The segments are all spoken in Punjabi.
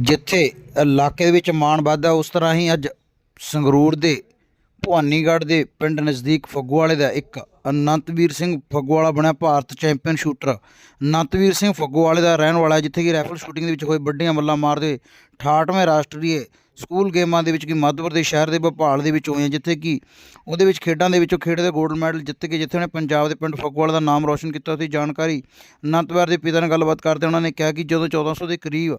ਜਿੱਥੇ ਇਲਾਕੇ ਦੇ ਵਿੱਚ ਮਾਣ ਵੱਧਦਾ ਉਸ ਤਰ੍ਹਾਂ ਹੀ ਅੱਜ ਸੰਗਰੂਰ ਦੇ ਭਵਾਨੀਗੜ੍ਹ ਦੇ ਪਿੰਡ ਨਜ਼ਦੀਕ ਫੱਗੂਵਾਲੇ ਦਾ ਇੱਕ ਅਨੰਤਵੀਰ ਸਿੰਘ ਫੱਗੂਵਾਲਾ ਬਣਿਆ ਭਾਰਤ ਚੈਂਪੀਅਨ ਸ਼ੂਟਰ। ਅਨੰਤਵੀਰ ਸਿੰਘ ਫੱਗੂਵਾਲੇ ਦਾ ਰਹਿਣ ਵਾਲਾ ਜਿੱਥੇ ਕਿ ਰਾਈਫਲ ਸ਼ੂਟਿੰਗ ਦੇ ਵਿੱਚ ਹੋਏ ਵੱਡੀਆਂ ਮੱਲਾਂ ਮਾਰਦੇ 68ਵੇਂ ਰਾਸ਼ਟਰੀ ਸਕੂਲ ਗੇਮਾਂ ਦੇ ਵਿੱਚ ਕਿ ਮੱਧ ਪ੍ਰਦੇਸ਼ ਸ਼ਹਿਰ ਦੇ ਭੋਪਾਲ ਦੇ ਵਿੱਚ ਹੋਏ ਜਿੱਥੇ ਕਿ ਉਹਦੇ ਵਿੱਚ ਖੇਡਾਂ ਦੇ ਵਿੱਚੋਂ ਖੇਡ ਦੇ 골ਡ ਮੈਡਲ ਜਿੱਤ ਕੇ ਜਿੱਥੇ ਉਹਨੇ ਪੰਜਾਬ ਦੇ ਪਿੰਡ ਫੱਗੂਵਾਲਾ ਦਾ ਨਾਮ ਰੌਸ਼ਨ ਕੀਤਾ। ਸੀ ਜਾਣਕਾਰੀ ਅਨੰਤਵੀਰ ਦੇ ਪਿਤਾ ਨਾਲ ਗੱਲਬਾਤ ਕਰਦੇ ਉਹਨਾਂ ਨੇ ਕਿਹਾ ਕਿ ਜਦੋਂ 1400 ਦੇ ਕਰੀਬ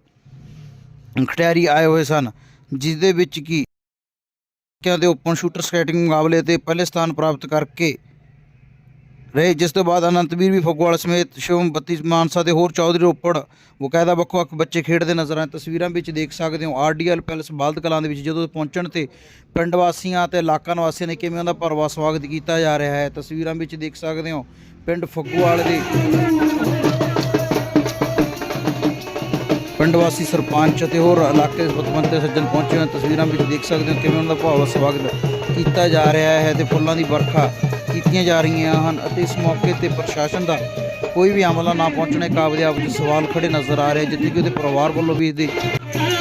ਖਿਡਾਰੀ ਆਏ ਹੋਏ ਸਨ ਜਿਸ ਦੇ ਵਿੱਚ ਕਿ ਲੜਕਿਆਂ ਦੇ ਓਪਨ ਸ਼ੂਟਰ ਸਕੇਟਿੰਗ ਮੁਕਾਬਲੇ ਤੇ ਪਹਿਲੇ ਸਥਾਨ ਪ੍ਰਾਪਤ ਕਰਕੇ ਰਹੇ, ਜਿਸ ਤੋਂ ਬਾਅਦ ਅਨੰਤਵੀਰ ਵੀ ਫਗਵਾੜਾ ਸਮੇਤ ਸ਼ਿਵਮ ਬੱਤੀ ਮਾਨਸਾ ਤੇ ਹੋਰ ਚੌਧਰੀ ਰੋਪੜ, ਬਕਾਇਦਾ ਵੱਖੋ ਵੱਖ ਬੱਚੇ ਖੇਡਦੇ ਨਜ਼ਰ ਆਏ। ਤਸਵੀਰਾਂ ਵਿੱਚ ਦੇਖ ਸਕਦੇ ਹੋ ਆਰਡੀਐਲ ਪੈਲਸ ਬਾਲਦ ਕਲਾਂ ਦੇ ਵਿੱਚ ਜਦੋਂ ਪਹੁੰਚਣ ਤੇ ਪਿੰਡ ਵਾਸੀਆਂ ਤੇ ਇਲਾਕਾ ਨਿਵਾਸੀਆਂ ਨੇ ਕਿਵੇਂ ਉਹਦਾ ਭਰਵਾ ਸਵਾਗਤ ਕੀਤਾ ਜਾ ਰਿਹਾ ਹੈ। ਤਸਵੀਰਾਂ ਵਿੱਚ ਦੇਖ ਸਕਦੇ ਹੋ ਪਿੰਡ ਫਗਵਾਲ ਦੇ ਪਿੰਡ ਵਾਸੀ ਸਰਪੰਚ ਅਤੇ ਹੋਰ ਇਲਾਕੇ ਦੇ ਸਤਵੰਤ ਤੇ ਸੱਜਣ ਪਹੁੰਚੇ ਹੋਏ ਹਨ। ਤਸਵੀਰਾਂ ਵਿੱਚ ਦੇਖ ਸਕਦੇ ਹੋ ਕਿਵੇਂ ਉਹਨਾਂ ਦਾ ਭਾਵ ਸਵਾਗਤ ਕੀਤਾ ਜਾ ਰਿਹਾ ਹੈ ਤੇ ਫੁੱਲਾਂ ਦੀ ਵਰਖਾ ਕੀਤੀਆਂ ਜਾ ਰਹੀਆਂ ਹਨ ਅਤੇ ਇਸ ਮੌਕੇ ਤੇ ਪ੍ਰਸ਼ਾਸਨ ਦਾ ਕੋਈ ਵੀ ਅਮਲਾ ਨਾ ਪਹੁੰਚਣੇ ਕਾਬਲੇ ਆਪ ਵਿੱਚ ਸਵਾਲ ਖੜੇ ਨਜ਼ਰ ਆ ਰਹੇ ਜਿੱਥੇ ਕਿ ਉਹਦੇ ਪਰਿਵਾਰ ਵੱਲੋਂ ਵੀ ਇਹਦੇ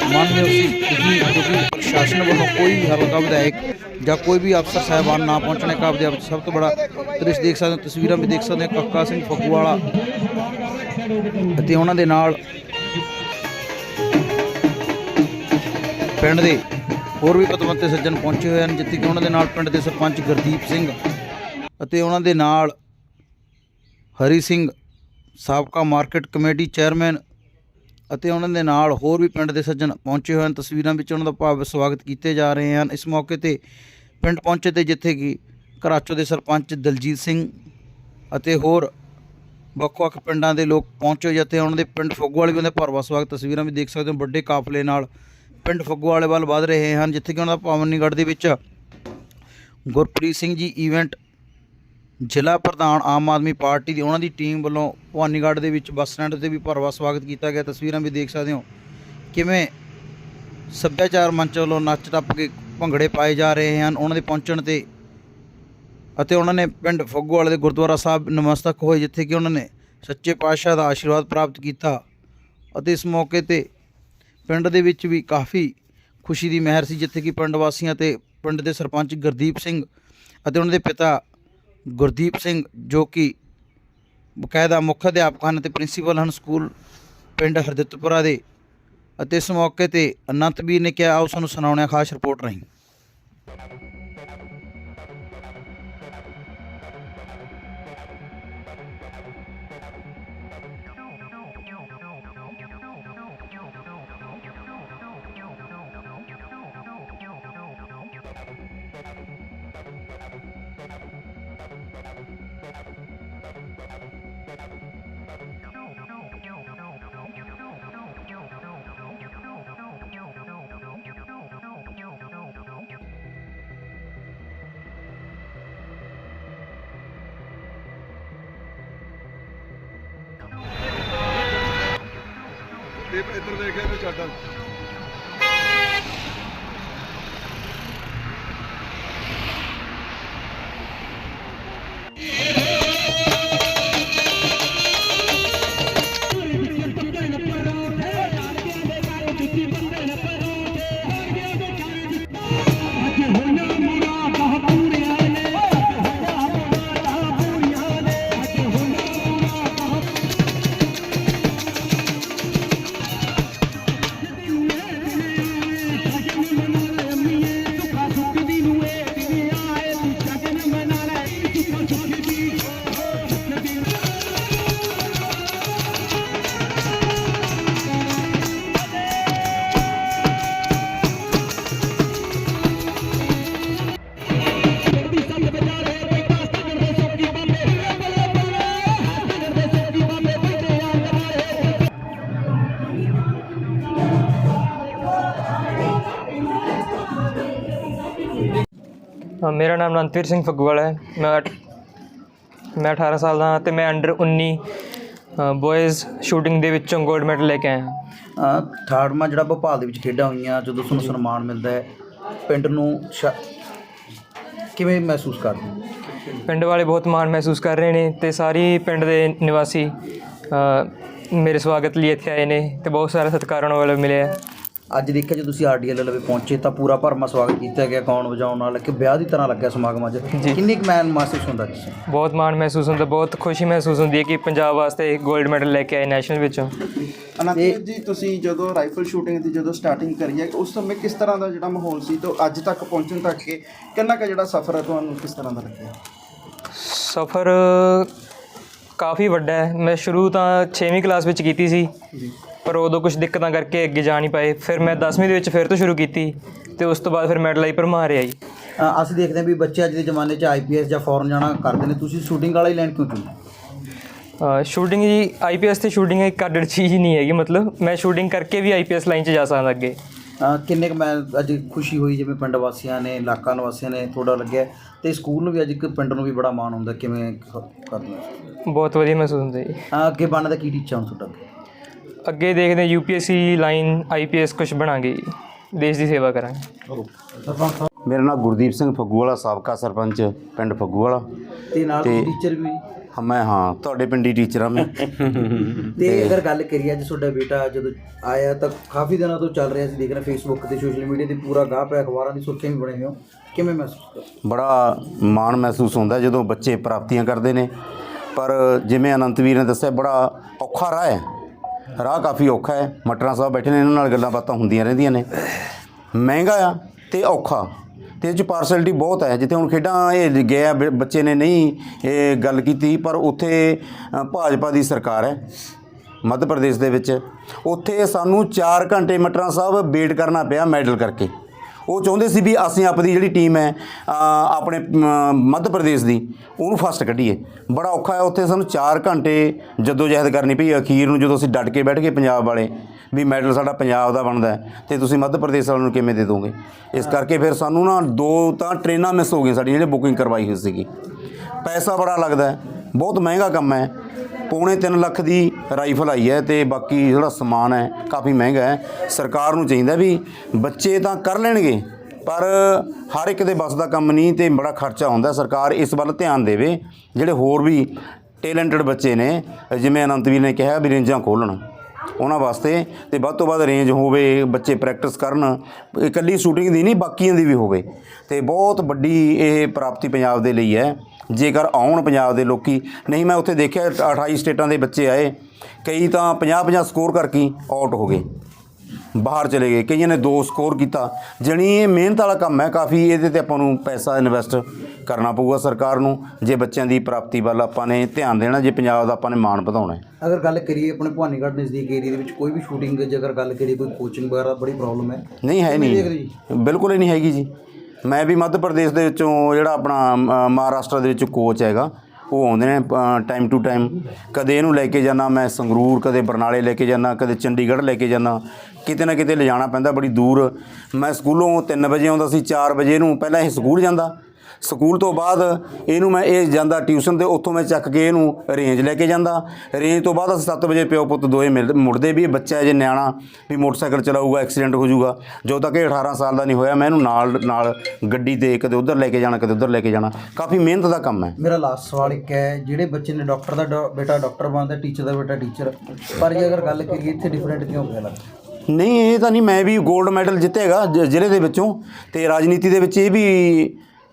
ਮੰਨਦੇ ਸੀ ਕਿ ਪ੍ਰਸ਼ਾਸਨ ਵੱਲੋਂ ਕੋਈ ਵੀ ਹਲਕਾ ਵਿਧਾਇਕ ਜਾਂ ਕੋਈ ਵੀ ਅਫਸਰ ਸਾਹਿਬਾਨ ਨਾ ਪਹੁੰਚਣੇ ਕਾਬਲੇ ਆਪ ਵਿੱਚ ਸਭ ਤੋਂ ਬੜਾ ਦ੍ਰਿਸ਼ ਦੇਖ ਸਕਦੇ ਹੋ ਤਸਵੀਰਾਂ ਵੀ ਦੇਖ ਸਕਦੇ ਹੋ ਕੱਕਾ ਸਿੰਘ ਫਗੂਵਾਲਾ ਅਤੇ ਉਹਨਾਂ ਦੇ ਨਾਲ ਪਿੰਡ ਦੇ ਹੋਰ ਵੀ ਪਤਵੰਤੇ ਸੱਜਣ ਪਹੁੰਚੇ ਹੋਏ ਹਨ, ਜਿੱਥੇ ਕਿ ਉਹਨਾਂ ਦੇ ਨਾਲ ਪਿੰਡ ਦੇ ਸਰਪੰਚ ਗੁਰਦੀਪ ਸਿੰਘ ਅਤੇ ਉਹਨਾਂ ਦੇ ਨਾਲ ਹਰੀ ਸਿੰਘ ਸਾਬਕਾ ਮਾਰਕੀਟ ਕਮੇਟੀ ਚੇਅਰਮੈਨ ਅਤੇ ਉਹਨਾਂ ਦੇ ਨਾਲ ਹੋਰ ਵੀ ਪਿੰਡ ਦੇ ਸੱਜਣ ਪਹੁੰਚੇ ਹੋਏ ਹਨ। ਤਸਵੀਰਾਂ ਵਿੱਚ ਉਹਨਾਂ ਦਾ ਭਾਵ ਸਵਾਗਤ ਕੀਤੇ ਜਾ ਰਹੇ ਹਨ। ਇਸ ਮੌਕੇ ਤੇ ਪਿੰਡ ਪਹੁੰਚੇ ਤੇ ਜਿੱਥੇ ਕਿ ਘਰਾਚੋ ਦੇ ਸਰਪੰਚ ਦਲਜੀਤ ਸਿੰਘ ਅਤੇ ਹੋਰ ਵੱਖ-ਵੱਖ ਪਿੰਡਾਂ ਦੇ ਲੋਕ ਪਹੁੰਚੇ ਜਿੱਥੇ ਉਹਨਾਂ ਦੇ ਪਿੰਡ ਫੋਗੋਵਾਲੇ ਵੀ ਉਹਦੇ ਭਰਵਾ ਸਵਾਗਤ। ਤਸਵੀਰਾਂ ਵੀ ਦੇਖ ਸਕਦੇ ਹੋ ਵੱਡੇ ਕਾਫਲੇ ਨਾਲ ਪਿੰਡ ਫੱਗੂ ਵਾਲੇ ਵੱਲ ਵਧ ਰਹੇ ਹਨ, ਜਿੱਥੇ ਕਿ ਉਹਨਾਂ ਦਾ ਪਾਵਨੀਗੜ੍ਹ ਦੇ ਵਿੱਚ ਗੁਰਪ੍ਰੀਤ ਸਿੰਘ ਜੀ ਇਵੈਂਟ ਜ਼ਿਲ੍ਹਾ ਪ੍ਰਧਾਨ ਆਮ ਆਦਮੀ ਪਾਰਟੀ ਦੀ ਉਹਨਾਂ ਦੀ ਟੀਮ ਵੱਲੋਂ ਭਵਾਨੀਗੜ੍ਹ ਦੇ ਵਿੱਚ ਬੱਸ ਸਟੈਂਡ ਤੇ ਵੀ ਭਰਵਾ ਸਵਾਗਤ ਕੀਤਾ ਗਿਆ। ਤਸਵੀਰਾਂ ਵੀ ਦੇਖ ਸਕਦੇ ਹੋ ਕਿਵੇਂ ਸੱਭਿਆਚਾਰ ਮੰਚ ਵੱਲੋਂ ਨੱਚ ਟੱਪ ਕੇ ਭੰਗੜੇ ਪਾਏ ਜਾ ਰਹੇ ਹਨ। ਉਹਨਾਂ ਦੇ ਪਹੁੰਚਣ ਤੇ ਅਤੇ ਉਹਨਾਂ ਨੇ ਪਿੰਡ ਫੱਗੂ ਵਾਲੇ ਦੇ ਗੁਰਦੁਆਰਾ ਸਾਹਿਬ ਨਮਸਤਕ ਹੋਏ, ਜਿੱਥੇ ਕਿ ਉਹਨਾਂ ਨੇ ਸੱਚੇ ਪਾਤਸ਼ਾਹ ਦਾ ਆਸ਼ੀਰਵਾਦ ਪ੍ਰਾਪਤ ਕੀਤਾ ਅਤੇ ਇਸ ਮੌਕੇ ਤੇ ਪਿੰਡ ਦੇ ਵਿੱਚ ਵੀ ਕਾਫੀ ਖੁਸ਼ੀ ਦੀ ਮਹਿਰ ਸੀ, ਜਿੱਥੇ ਕਿ ਪਿੰਡ ਵਾਸੀਆਂ ਤੇ ਪਿੰਡ ਦੇ ਸਰਪੰਚ ਗੁਰਦੀਪ ਸਿੰਘ ਅਤੇ ਉਹਨਾਂ ਦੇ ਪਿਤਾ ਗੁਰਦੀਪ ਸਿੰਘ, ਜੋ ਕਿ ਬਕਾਇਦਾ ਮੁੱਖ ਅਧਿਆਪਕ ਹਨ ਤੇ ਪ੍ਰਿੰਸੀਪਲ ਹਨ ਸਕੂਲ ਪਿੰਡ ਹਰਦਿੱਤਪੁਰਾ ਦੇ। ਅਤੇ ਇਸ ਮੌਕੇ ਤੇ ਅਨੰਤਵੀਰ ਨੇ ਕਿਹਾ, ਆਓ ਸਾਨੂੰ ਸੁਣਾਉਣਾ ਖਾਸ ਰਿਪੋਰਟ ਰਹੀ। ਇਹ ਇੱਧਰ ਦੇਖਿਆ ਤੇ ਛੱਡ ਮੇਰਾ ਨਾਮ ਰਣਧੀਰ ਸਿੰਘ ਫੱਗੂਵਾਲ ਹੈ। ਮੈਂ ਅਠ- ਮੈਂ 18 ਸਾਲ ਦਾ ਹਾਂ ਤੇ ਮੈਂ ਅੰਡਰ 19 ਬॉयਜ਼ ਸ਼ੂਟਿੰਗ ਦੇ ਵਿੱਚੋਂ 골ਡ ਮੈਡਲ ਲੈ ਕੇ ਆਇਆ। ਹਾਂ ਥਾੜਮਾ ਜਿਹੜਾ ਭੋਪਾਲ ਦੇ ਵਿੱਚ ਖੇਡਾਂ ਹੋਈਆਂ ਜਦੋਂ ਤੁਹਾਨੂੰ ਸਨਮਾਨ ਮਿਲਦਾ ਹੈ ਪਿੰਡ ਨੂੰ ਸ਼ਾ- ਕਿਵੇਂ ਮਹਿਸੂਸ ਕਰਦੇ ਹੋ? ਪਿੰਡ ਵਾਲੇ ਬਹੁਤ ਮਾਣ ਮਹਿਸੂਸ ਕਰ ਰਹੇ ਨੇ ਤੇ ਸਾਰੀ ਪਿੰਡ ਦੇ ਨਿਵਾਸੀ ਅ, ਮੇਰੇ ਸਵਾਗਤ ਲਈ ਇੱਥੇ ਆਏ ਨੇ ਤੇ ਬਹੁਤ ਸਾਰਾ ਸਤਿਕਾਰ ਉਹਨਾਂ ਵੱਲੋਂ ਮਿਲਿਆ। ਅੱਜ ਦੇਖਿਆ ਜੇ ਤੁਸੀਂ ਆਰਡੀਐਲ ਲਵੇ ਪਹੁੰਚੇ ਤਾਂ ਪੂਰਾ ਭਰਮਾ ਸਵਾਗਤ ਕੀਤਾ ਗਿਆ ਗਾਉਣ ਵਜਾਉਣ ਨਾਲ ਕਿ ਵਿਆਹ ਦੀ ਤਰ੍ਹਾਂ ਲੱਗਿਆ ਸਮਾਗਮ ਅੱਜ ਕਿੰਨੀ ਕੁ ਮੈਨ ਮਹਿਸੂਸ ਹੁੰਦਾ ਜੀ? ਬਹੁਤ ਮਾਣ ਮਹਿਸੂਸ ਹੁੰਦਾ ਬਹੁਤ ਖੁਸ਼ੀ ਮਹਿਸੂਸ ਹੁੰਦੀ ਹੈ ਕਿ ਪੰਜਾਬ ਵਾਸਤੇ 골ਡ ਮੈਡਲ ਲੈ ਕੇ ਆਏ ਨੈਸ਼ਨਲ ਵਿੱਚੋਂ। ਅਨੰਤ ਜੀ ਤੁਸੀਂ ਜਦੋਂ ਰਾਈਫਲ ਸ਼ੂਟਿੰਗ ਦੀ ਜਦੋਂ ਸਟਾਰਟਿੰਗ ਕਰੀ ਹੈ ਉਸ ਸਮੇਂ ਕਿਸ ਤਰ੍ਹਾਂ ਦਾ ਜਿਹੜਾ ਮਾਹੌਲ ਸੀ ਤੋਂ ਅੱਜ ਤੱਕ ਪਹੁੰਚਣ ਤੱਕ ਕੇ ਕਿੰਨਾ ਕੁ ਜਿਹੜਾ ਸਫ਼ਰ ਹੈ ਤੁਹਾਨੂੰ ਕਿਸ ਤਰ੍ਹਾਂ ਦਾ ਲੱਗਿਆ? ਸਫ਼ਰ ਕਾਫੀ ਵੱਡਾ ਹੈ। ਮੈਂ ਸ਼ੁਰੂ ਤਾਂ 6ਵੀਂ ਕਲਾਸ ਵਿੱਚ ਕੀਤੀ ਸੀ। ਪਰ ਉਦੋਂ ਕੁਝ ਦਿੱਕਤਾਂ ਕਰਕੇ ਅੱਗੇ ਜਾ ਨਹੀਂ ਪਾਏ। ਫਿਰ ਮੈਂ 10ਵੀਂ ਦੇ ਵਿੱਚ ਫਿਰ ਤੋਂ ਸ਼ੁਰੂ ਕੀਤੀ ਤੇ ਉਸ ਤੋਂ ਬਾਅਦ ਫਿਰ ਮੈਡਲ ਆਈ ਪਰ ਮਾਰ ਆਈ। ਅ, ਅਸੀਂ ਦੇਖਦੇ ਹਾਂ ਵੀ ਬੱਚੇ ਅੱਜ ਦੇ ਜ਼ਮਾਨੇ 'ਚ ਆਈਪੀਐਸ ਜਾਂ ਫੋਰਨ ਜਾਣਾ ਕਰਦੇ ਨੇ। ਤੁਸੀਂ ਸ਼ੂਟਿੰਗ ਵਾਲਾ ਹੀ ਲੈਣ ਕਿਉਂ ਚੁਣਿਆ ਸ਼ੂਟਿੰਗ ਜੀ ਆਈਪੀਐਸ ਤੇ ਸ਼ੂਟਿੰਗ ਇੱਕ ਅੱਡ ਚੀਜ਼ ਹੀ ਨਹੀਂ ਹੈਗੀ। ਮਤਲਬ ਮੈਂ ਸ਼ੂਟਿੰਗ ਕਰਕੇ ਵੀ ਆਈਪੀਐਸ ਲਾਈਨ 'ਚ ਜਾ ਸਕਦਾ ਅੱਗੇ। ਅ, ਕਿੰਨੇ ਕੁ ਮੈਂ ਅੱਜ ਖੁਸ਼ੀ ਹੋਈ ਜਿਵੇਂ ਪਿੰਡ ਵਾਸੀਆਂ ਨੇ ਇਲਾਕਾ ਨਿਵਾਸੀਆਂ ਨੇ ਤੁਹਾਡਾ ਲੱਗਿਆ। ਤੇ ਸਕੂਲ ਨੂੰ ਵੀ ਅੱਜ ਇੱਕ ਪਿੰਡ ਨੂੰ ਵੀ ਬੜਾ ਮਾਣ ਹੁੰਦਾ। ਕਿਵੇਂ ਕ- ਕਰਦੇ ਹੋ? ਬਹੁਤ ਵਧੀਆ ਮਹਿਸੂਸ ਹੁੰਦਾ ਜੀ। ਅ, ਅੱਗੇ ਬਣਨ ਦਾ ਕੀ ਟੀਚਾ ਹੁਣ ਤੁਹਾਡਾ ਅੱਗੇ? ਦੇਖਦੇ ਯੂਪੀਐਸਸੀ ਲਾਈਨ ਆਈਪੀਐਸ ਕੁਝ ਬਣਾਂਗੇ। ਦੇਸ਼ ਦੀ ਸੇਵਾ ਕਰਾਂਗੇ। ਮੇਰਾ ਨਾਮ ਗੁਰਦੀਪ ਸਿੰਘ ਫੱਗੂਵਾਲਾ ਸਾਬਕਾ ਸਰਪੰਚ ਪਿੰਡ ਫੱਗੂਵਾਲਾ। ਤੇ ਨਾਲ ਟੀਚਰ ਵੀ? ਹਾਂ, ਮੈਂ ਹਾਂ ਤੁਹਾਡੇ ਪਿੰਡੀ ਟੀਚਰ ਆ ਮੈਂ। ਤੇ ਅਗਰ ਗੱਲ ਕਰੀਏ ਅੱਜ ਤੁਹਾਡਾ ਬੇਟਾ ਜਦੋਂ ਆਇਆ ਤਾਂ ਕਾਫੀ ਦਿਨਾਂ ਤੋਂ ਚੱਲ ਰਿਹਾ ਸੀ ਦੇਖ ਰਿਹਾ ਫੇਸਬੁੱਕ ਤੇ ਸੋਸ਼ਲ ਮੀਡੀਆ ਤੇ ਪੂਰਾ ਗਾਹ ਪਿਆ ਅਖਬਾਰਾਂ ਦੀ ਸੁਰਖੀਆਂ ਵੀ ਬਣੇ ਹੋ। ਕਿਵੇਂ ਮਹਿਸੂਸ ਕਰਦੇ? ਬੜਾ ਮਾਣ ਮਹਿਸੂਸ ਹੁੰਦਾ ਜਦੋਂ ਬੱਚੇ ਪ੍ਰਾਪਤੀਆਂ ਕਰਦੇ ਨੇ। ਪਰ ਜਿਵੇਂ ਅਨੰਤਵੀਰ ਨੇ ਦੱਸਿਆ ਬੜਾ ਔਖਾ ਰਾਹ ਹੈ। ਰਾਹ ਕਾਫੀ ਔਖਾ ਹੈ। ਮਟਰਾਂ ਸਾਹਿਬ ਬੈਠੇ ਨੇ, ਇਹਨਾਂ ਨਾਲ ਗੱਲਾਂ ਬਾਤਾਂ ਹੁੰਦੀਆਂ ਰਹਿੰਦੀਆਂ ਨੇ। ਮਹਿੰਗਾ ਆ ਤੇ ਔਖਾ। ਤੇ ਇਹ ਚ ਪਾਰਸੈਲਿਟੀ ਬਹੁਤ ਹੈ। ਜਿੱਥੇ ਹੁਣ ਖੇਡਾਂ ਇਹ ਗਿਆ ਬ- ਬੱਚੇ ਨੇ ਨਹੀਂ ਇਹ ਗੱਲ ਕੀਤੀ, ਪਰ ਉੱਥੇ ਭਾਜਪਾ ਦੀ ਸਰਕਾਰ ਹੈ, ਮੱਧ ਪ੍ਰਦੇਸ਼ ਦੇ ਵਿੱਚ। ਉੱਥੇ ਸਾਨੂੰ 4 ਘੰਟੇ ਮਟਰਾਂ ਸਾਹਿਬ ਵੇਟ ਕਰਨਾ ਪਿਆ ਮੈਡਲ ਕਰਕੇ। ਉਹ ਚਾਹੁੰਦੇ ਸੀ ਵੀ ਅਸੀਂ ਆਪਣੀ ਜਿਹੜੀ ਟੀਮ ਹੈ ਆਪਣੇ ਮੱਧ ਪ੍ਰਦੇਸ਼ ਦੀ ਉਹਨੂੰ ਫਸਟ ਕੱਢੀਏ। ਬੜਾ ਔਖਾ ਹੈ ਉੱਥੇ ਸਾਨੂੰ 4 ਘੰਟੇ ਜਦੋਂ ਜਹਿਦ ਕਰਨੀ ਪਈ ਅਖੀਰ ਨੂੰ ਜਦੋਂ ਅਸੀਂ ਡਟ ਕੇ ਬੈਠ ਗਏ ਪੰਜਾਬ ਵਾਲੇ ਵੀ ਮੈਡਲ ਸਾਡਾ ਪੰਜਾਬ ਦਾ ਬਣਦਾ ਤੇ ਤੁਸੀਂ ਮੱਧ ਪ੍ਰਦੇਸ਼ ਵਾਲਿਆਂ ਨੂੰ ਕਿਵੇਂ ਦੇ ਦੋਗੇ? ਇਸ ਕਰਕੇ ਫਿਰ ਸਾਨੂੰ ਨਾ ਦੋ ਤਾਂ ਟ੍ਰੇਨਾਂ ਮਿਸ ਹੋ ਗਈਆਂ ਸਾਡੀ ਜਿਹੜੇ ਬੁਕਿੰਗ ਕਰਵਾਈ ਹੋਈ ਸੀਗੀ। ਪੈਸਾ ਬੜਾ ਲੱਗਦਾ ਹੈ ਬਹੁਤ ਮਹਿੰਗਾ ਕੰਮ ਹੈ ਪੌਣੇ 3 ਲੱਖ ਦੀ ਰਾਈਫਲ ਆਈ ਹੈ ਤੇ ਬਾਕੀ ਜਿਹੜਾ ਸਮਾਨ ਹੈ, ਕਾਫੀ ਮਹਿੰਗਾ ਹੈ। ਸਰਕਾਰ ਨੂੰ ਚਾਹੀਦਾ ਵੀ ਬੱਚੇ ਤਾਂ ਕਰ ਲੈਣਗੇ, ਪਰ ਹਰ ਇੱਕ ਦੇ ਬਸ ਦਾ ਕੰਮ ਨਹੀਂ ਤੇ ਬੜਾ ਖਰਚਾ ਹੁੰਦਾ ਸਰਕਾਰ ਇਸ ਵੱਲ ਧਿਆਨ ਦੇਵੇ, ਜਿਹੜੇ ਹੋਰ ਵੀ ਟੈਲੈਂਟਡ ਬੱਚੇ ਨੇ, ਜਿਵੇਂ ਅਨੰਤਵੀਰ ਨੇ ਕਿਹਾ ਵੀ ਰੇਂਜਾਂ ਖੋਲਣ ਉਹਨਾਂ ਵਾਸਤੇ ਤੇ ਵੱਧ ਤੋਂ ਵੱਧ ਰੇਂਜ ਹੋਵੇ, ਬੱਚੇ ਪ੍ਰੈਕਟਿਸ ਕਰਨ, ਇਕੱਲੀ ਸ਼ੂਟਿੰਗ ਦੀ ਨਹੀਂ, ਬਾਕੀਆਂ ਦੀ ਵੀ ਹੋਵੇ। ਤੇ ਬਹੁਤ ਵੱਡੀ ਇਹ ਪ੍ਰਾਪਤੀ ਪੰਜਾਬ ਦੇ ਲਈ ਹੈ। ਜੇਕਰ ਆਉਣ ਪੰਜਾਬ ਦੇ ਲੋਕੀ, ਨਹੀਂ ਮੈਂ ਉੱਥੇ ਦੇਖਿਆ 28 ਸਟੇਟਾਂ ਦੇ ਬੱਚੇ ਆਏ, ਕਈ ਤਾਂ 50 50 ਸਕੋਰ ਕਰਕੇ ਆਊਟ ਹੋ ਗਏ। ਬਾਹਰ ਚਲੇ ਗਏ। ਕਈਆਂ ਨੇ ਦੋ ਸਕੋਰ ਕੀਤਾ। ਜਣੀ ਇਹ ਮਿਹਨਤ ਵਾਲਾ ਕੰਮ ਹੈ, ਕਾਫੀ ਇਹਦੇ ਤੇ ਆਪਾਂ ਨੂੰ ਪੈਸਾ ਇਨਵੈਸਟ ਕਰਨਾ ਪਊਗਾ ਸਰਕਾਰ ਨੂੰ ਜੇ ਬੱਚਿਆਂ ਦੀ ਪ੍ਰਾਪਤੀ ਵੱਲ ਆਪਾਂ ਨੇ ਧਿਆਨ ਦੇਣਾ ਜੇ ਪੰਜਾਬ ਦਾ ਆਪਾਂ ਨੇ ਮਾਣ ਵਧਾਉਣਾ ਹੈ। ਅਗਰ ਗੱਲ ਕਰੀਏ ਆਪਣੇ ਭਵਾਨੀਗੜ੍ਹ ਨਜ਼ਦੀਕ ਏਰੀਆ ਦੇ ਵਿੱਚ ਕੋਈ ਵੀ ਸ਼ੂਟਿੰਗ ਜੇਕਰ ਗੱਲ ਕਰੀਏ ਕੋਈ ਕੋਚਿੰਗ ਵਗੈਰਾ ਬੜੀ ਪ੍ਰੋਬਲਮ ਹੈ। ਨਹੀਂ ਹੈ ਨਹੀਂ। ਬਿਲਕੁਲ ਹੀ ਨਹੀਂ ਹੈਗੀ ਜੀ। ਮੈਂ ਵੀ ਮੱਧ ਪ੍ਰਦੇਸ਼ ਦੇ ਵਿੱਚੋਂ ਜਿਹੜਾ ਆਪਣਾ ਮਹਾਰਾਸ਼ਟਰ ਦੇ ਵਿੱਚ ਕੋਚ ਹੈਗਾ ਉਹ ਆਉਂਦੇ ਨੇ ਟਾਈਮ ਟੂ ਟਾਈਮ ਕਦੇ ਇਹਨੂੰ ਲੈ ਕੇ ਜਾਣਾ ਮੈਂ ਸੰਗਰੂਰ ਕਦੇ ਬਰਨਾਲੇ ਲੈ ਕੇ ਜਾਣਾ ਕਦੇ ਚੰਡੀਗੜ੍ਹ ਲੈ ਕੇ ਜਾਣਾ ਕਿਤੇ ਨਾ ਕਿਤੇ ਲਿਜਾਣਾ ਪੈਂਦਾ ਬੜੀ ਦੂਰ। ਮੈਂ ਸਕੂਲੋਂ 3 ਵਜੇ ਆਉਂਦਾ ਸੀ 4 ਵਜੇ ਨੂੰ ਪਹਿਲਾਂ ਇਹ ਸਕੂਲ ਜਾਂਦਾ। ਸਕੂਲ ਤੋਂ ਬਾਅਦ ਇਹਨੂੰ ਮੈਂ ਇਹ ਜਾਂਦਾ ਟਿਊਸ਼ਨ ਤੇ ਉੱਥੋਂ ਮੈਂ ਚੱਕ ਕੇ ਇਹਨੂੰ ਰੇਂਜ ਲੈ ਕੇ ਜਾਂਦਾ। ਰੇਂਜ ਤੋਂ ਬਾਅਦ ਅਸੀਂ 7 ਵਜੇ ਪਿਓ ਪੁੱਤ ਦੋਏ ਮਿਲ ਮੁੜਦੇ ਵੀ ਇਹ ਬੱਚਾ ਹੈ ਜੇ ਨਿਆਣਾ ਵੀ ਮੋਟਰਸਾਈਕਲ ਚਲਾਊਗਾ ਐਕਸੀਡੈਂਟ ਹੋ ਜਾਊਗਾ। ਜਦੋਂ ਤੱਕ ਇਹ 18 ਸਾਲ ਦਾ ਨਹੀਂ ਹੋਇਆ ਮੈਂ ਇਹਨੂੰ ਨਾਲ ਨਾਲ ਗੱਡੀ ਤੇ ਕਦੇ ਉਧਰ ਲੈ ਕੇ ਜਾਣਾ ਕਦੇ ਉਧਰ ਲੈ ਕੇ ਜਾਣਾ। ਕਾਫੀ ਮਿਹਨਤ ਦਾ ਕੰਮ ਹੈ। ਮੇਰਾ ਲਾਸਟ ਸਵਾਲ ਇੱਕ ਹੈ ਜਿਹੜੇ ਬੱਚੇ ਨੇ ਡਾਕਟਰ ਦਾ ਬੇਟਾ ਡਾਕਟਰ ਬਣਦਾ ਟੀਚਰ ਦਾ ਬੇਟਾ ਟੀਚਰ ਪਰ ਜੇ ਅਗਰ ਗੱਲ ਕਰੀਏ ਇੱਥੇ ਡਿਫਰੈਂਟ ਕਿਉਂ ਪਿਆ ਲੱਗਦਾ ਨਹੀਂ ਇਹ ਤਾਂ ਨਹੀਂ ਮੈਂ ਵੀ 골ਡ ਮੈਡਲ ਜਿੱਤੇਗਾ ਜ- ਜ਼ਿਲ੍ਹੇ ਦੇ ਵਿੱਚੋਂ ਤੇ ਰਾਜਨੀਤੀ ਦੇ ਵਿੱਚ ਇਹ ਵੀ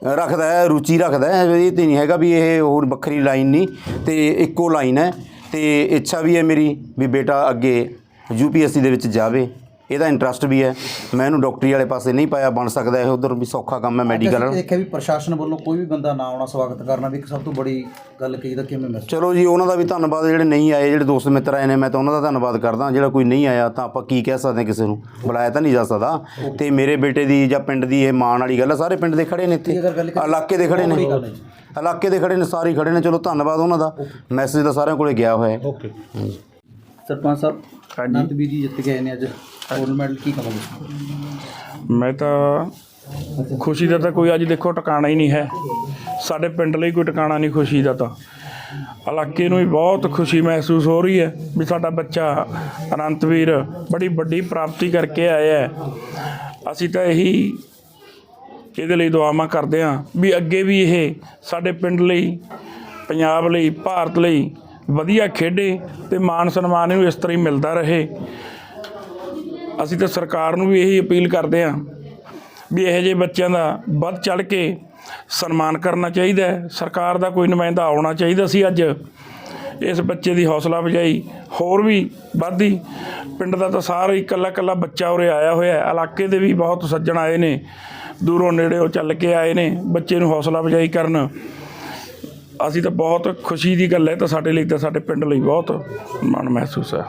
ਰੱਖਦਾ ਹੈ, ਰੁਚੀ ਰੱਖਦਾ ਹੈ ਇਹ ਤੇ ਨਹੀਂ ਹੈਗਾ ਵੀ ਇਹ ਹੋਰ ਵੱਖਰੀ ਲਾਈਨ ਨਹੀਂ, ਤੇ ਇੱਕੋ ਲਾਈਨ ਹੈ, ਤੇ ਇੱਛਾ ਵੀ ਹੈ ਮੇਰੀ ਵੀ ਬੇਟਾ ਅੱਗੇ ਯੂਪੀਐਸਸੀ ਦੇ ਵਿੱਚ ਜਾਵੇ। ਇਹਦਾ ਇੰਟਰਸਟ ਵੀ ਹੈ। ਮੈਂ ਇਹਨੂੰ ਡਾਕਟਰੀ ਵਾਲੇ ਪਾਸੇ ਨਹੀਂ ਪਾਇਆ ਬਣ ਸਕਦਾ ਇਹ ਉਧਰ ਵੀ ਸੌਖਾ ਕੰਮ ਹੈ ਮੈਡੀਕਲ ਦੇਖਿਆ ਵੀ ਪ੍ਰਸ਼ਾਸਨ ਵੱਲੋਂ ਕੋਈ ਵੀ ਬੰਦਾ ਨਾ ਆਉਣਾ ਸਵਾਗਤ ਕਰਨਾ ਵੀ ਇੱਕ ਸਭ ਤੋਂ ਬੜੀ ਗੱਲ ਕਹੀ ਤਾਂ ਕਿਵੇਂ ਮਹਿਸੂਸ ਚਲੋ ਜੀ ਉਹਨਾਂ ਦਾ ਵੀ ਧੰਨਵਾਦ ਜਿਹੜੇ ਨਹੀਂ ਆਏ ਜਿਹੜੇ ਦੋਸਤ ਮਿੱਤਰ ਆਏ ਨੇ ਮੈਂ ਤਾਂ ਉਹਨਾਂ ਦਾ ਧੰਨਵਾਦ ਕਰਦਾ। ਜਿਹੜਾ ਕੋਈ ਨਹੀਂ ਆਇਆ ਤਾਂ ਆਪਾਂ ਕੀ ਕਹਿ ਸਕਦੇ ਕਿਸੇ ਨੂੰ? ਬੁਲਾਇਆ ਤਾਂ ਨਹੀਂ ਜਾ ਸਕਦਾ। ਤੇ ਮੇਰੇ ਬੇਟੇ ਦੀ ਜਾਂ ਪਿੰਡ ਦੀ ਇਹ ਮਾਣ ਵਾਲੀ ਗੱਲ ਹੈ ਸਾਰੇ ਪਿੰਡ ਦੇ ਖੜੇ ਨੇ ਇੱਥੇ। ਇਲਾਕੇ ਦੇ ਖੜੇ ਨੇ। ਇਲਾਕੇ ਦੇ ਖੜੇ ਨੇ ਸਾਰੇ ਖੜੇ ਨੇ। ਚਲੋ ਧੰਨਵਾਦ ਉਹਨਾਂ ਦਾ। ਮੈਸੇਜ ਤਾਂ ਸਾਰਿਆਂ ਕੋਲੇ ਗਿਆ ਹੋਇਆ ਹੈ। ਸਰਪੰਚ ਸਾਹਿਬ ਅਨੰਤ ਵੀ ਜੀ ਜਿੱਤ ਗਏ ਨੇ ਅੱਜ। ਗੋਲਡ ਮੈਡਲ ਕੀ ਕਹੋਗੇ? ਮੈਂ ਤਾਂ ਖੁਸ਼ੀ ਦਾ ਤਾਂ ਕੋਈ ਅੱਜ ਦੇਖੋ ਟਿਕਾਣਾ ਹੀ ਨਹੀਂ ਹੈ। ਸਾਡੇ ਪਿੰਡ ਲਈ ਕੋਈ ਟਿਕਾਣਾ ਨਹੀਂ ਖੁਸ਼ੀ ਦਾ ਤਾਂ। ਇਲਾਕੇ ਨੂੰ ਵੀ ਬਹੁਤ ਖੁਸ਼ੀ ਮਹਿਸੂਸ ਹੋ ਰਹੀ ਹੈ ਵੀ ਸਾਡਾ ਬੱਚਾ ਅਨੰਤਵੀਰ ਬੜੀ ਵੱਡੀ ਪ੍ਰਾਪਤੀ ਕਰਕੇ ਆਇਆ ਹੈ। ਅਸੀਂ ਤਾਂ ਇਹੀ ਇਹਦੇ ਲਈ ਦੁਆਵਾਂ ਕਰਦੇ ਹਾਂ ਵੀ ਅੱਗੇ ਵੀ ਇਹ ਸਾਡੇ ਪਿੰਡ ਲਈ ਪੰਜਾਬ ਲਈ ਭਾਰਤ ਲਈ ਵਧੀਆ ਖੇਡੇ ਤੇ ਮਾਨ ਸਨਮਾਨ ਇਹਨੂੰ ਇਸ ਤਰ੍ਹਾਂ ਹੀ ਮਿਲਦਾ ਰਹੇ। ਅਸੀਂ ਤਾਂ ਸਰਕਾਰ ਨੂੰ ਵੀ ਇਹੀ ਅਪੀਲ ਕਰਦੇ ਹਾਂ ਵੀ ਇਹੋ ਜਿਹੇ ਬੱਚਿਆਂ ਦਾ ਵੱਧ ਚੜ ਕੇ ਸਨਮਾਨ ਕਰਨਾ ਚਾਹੀਦਾ ਸਰਕਾਰ ਦਾ ਕੋਈ ਨੁਮਾਇੰਦਾ ਆਉਣਾ ਚਾਹੀਦਾ ਸੀ ਅੱਜ। ਇਸ ਬੱਚੇ ਦੀ ਹੌਸਲਾ ਅਫਜ਼ਾਈ ਹੋਰ ਵੀ ਵੱਧਦੀ। ਪਿੰਡ ਦਾ ਤਾਂ ਸਾਰਾ ਹੀ ਇਕੱਲਾ ਇਕੱਲਾ ਬੱਚਾ ਉਰੇ ਆਇਆ ਹੋਇਆ ਇਲਾਕੇ ਦੇ ਵੀ ਬਹੁਤ ਸੱਜਣ ਆਏ ਨੇ। ਦੂਰੋਂ ਨੇੜੇੋਂ ਚੱਲ ਕੇ ਆਏ ਨੇ। ਬੱਚੇ ਨੂੰ ਹੌਸਲਾ ਅਫਜ਼ਾਈ ਕਰਨ। ਅਸੀਂ ਤਾਂ ਬਹੁਤ ਖੁਸ਼ੀ ਦੀ ਗੱਲ ਹੈ ਤਾਂ ਸਾਡੇ ਲਈ ਤਾਂ ਸਾਡੇ ਪਿੰਡ ਲਈ ਬਹੁਤ ਮਾਣ ਮਹਿਸੂਸ ਹੈ।